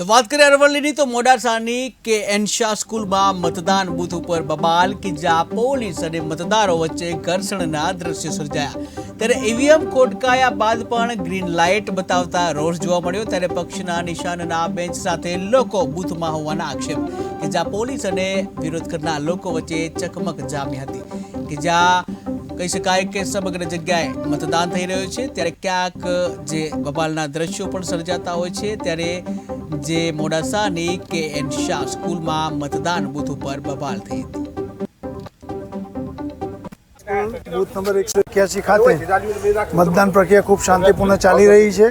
તો વાત કરીએ અરવલ્લીની, તો મોડાસાની કે એનશા સ્કૂલમાં મતદાન બૂથ ઉપર બબાલ કે જ્યાં પોલીસ અને મતદારો વચ્ચે ઘર્ષણના દ્રશ્યો સર્જાયા. ત્યારે ઈવીએમ ખોટકાયા બાદ પણ ગ્રીન લાઇટ બતાવતા રોષ જોવા મળ્યો. ત્યારે પક્ષના નિશાનના બેન્ચ સાથે લોકો બૂથમાં હોવાના આક્ષેપ કે જ્યાં પોલીસ અને વિરોધ કરનાર લોકો વચ્ચે ચકમક જામી હતી. કે જ્યાં કહી શકાય કે સમગ્ર જગ્યાએ મતદાન થઈ રહ્યું છે. ત્યારે ક્યાંક જે બબાલના દ્રશ્યો પણ સર્જાતા હોય છે. ત્યારે જે મોડાસાની કે એન શાહ સ્કૂલમાં મતદાન બૂથ ઉપર બબાલ થઈ હતી. બૂથ નંબર એકસો એક્યાસી ખાતે મતદાન પ્રક્રિયા ખૂબ શાંતિપૂર્ણ ચાલી રહી છે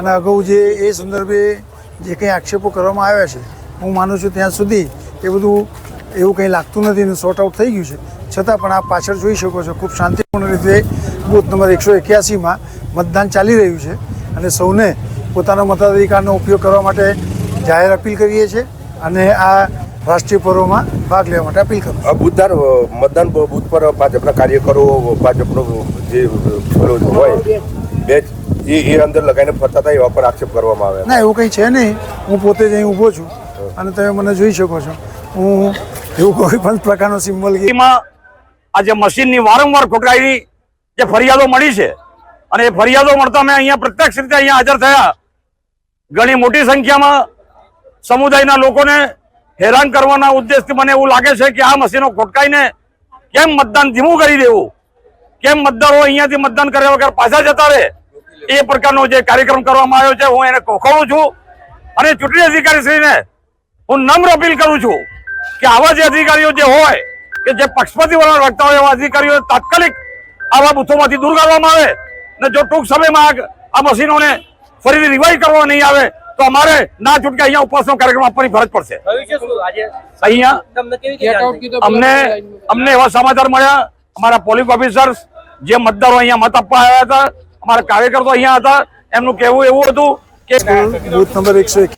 અને અગાઉ જે એ સંદર્ભે જે કંઈ આક્ષેપો કરવામાં આવ્યા છે, હું માનું છું ત્યાં સુધી એ બધું એવું કંઈ લાગતું નથી ને સોર્ટ આઉટ થઈ ગયું છે. છતાં પણ આપ પાછળ જોઈ શકો છો ખૂબ શાંતિપૂર્ણ રીતે બૂથ નંબર એકસો એક્યાસીમાં મતદાન ચાલી રહ્યું છે અને સૌને પોતાના મતાધિકારનો ઉપયોગ કરવા માટે જાહેર અપીલ કરીએ છીએ અને આ રાષ્ટ્રીય પર્વમાં ભાગ લેવા માટે અપીલ કરું છું બુધવાર મતદાન બુથ પર ભાજપના કાર્યકરો ભાજપનો જે હોય બે એ એ અંદર લગાવીને ફરતા હતા એવા પર આક્ષેપ કરવામાં આવે ના એવું કંઈ છે નહીં. હું પોતે જ અહીં ઊભો છું અને તમે મને જોઈ શકો છો. હું એવું કોઈ પણ પ્રકારનો સિમ્બલ કે માં આ જે મશીનની વારંવાર ખોટકાઈની જે ફરિયાદો મળી છે અને એ ફરિયાદો મળતા અમે અહીંયા પ્રત્યક્ષ રીતે અહીંયા હાજર થયા. ઘણી મોટી સંખ્યામાં સમુદાયના લોકોને હેરાન કરવાના ઉદ્દેશથી મને એવું લાગે છે કે આ મશીનો ખોટકાઈને કેમ મતદાન ધીમું કરી દેવું? કેમ મતદારો અહીંયાથી મતદાન કર્યા વગર પાછા જતા રહે? એ પ્રકારનો જે કાર્યક્રમ કરવામાં આવ્યો છે, હું એને ખોખોડું છું અને ચૂંટણી અધિકારીશ્રીને હું નમ્ર અપીલ કરું છું કે આવા જે અધિકારીઓ જે હોય કે જે પક્ષપાતી વલણ રાખતા હોય એવા અધિકારીઓ તાત્કાલિક આવા બૂથોમાંથી દૂર કરવામાં આવે. ને જો ટૂંક સમયમાં આ- મશીનોને ફરીથી રિવાઇવ કરવા નહીં આવે તો અમારે ના છૂટકે અહીંયા ઉપવાસનો કાર્યક્રમ આપવાની ફરજ પડશે. અહીંયા અમને અમને એવા સમાચાર મળ્યા. અમારા પોલીસ ઓફિસર્સ જે મતદારો અહીંયા મત આપવા આવ્યા હતા અમારા કાર્યકર્તાઓ અહીંયા હતા એમનું કહેવું એવું હતું કે બુથ નંબર એકસો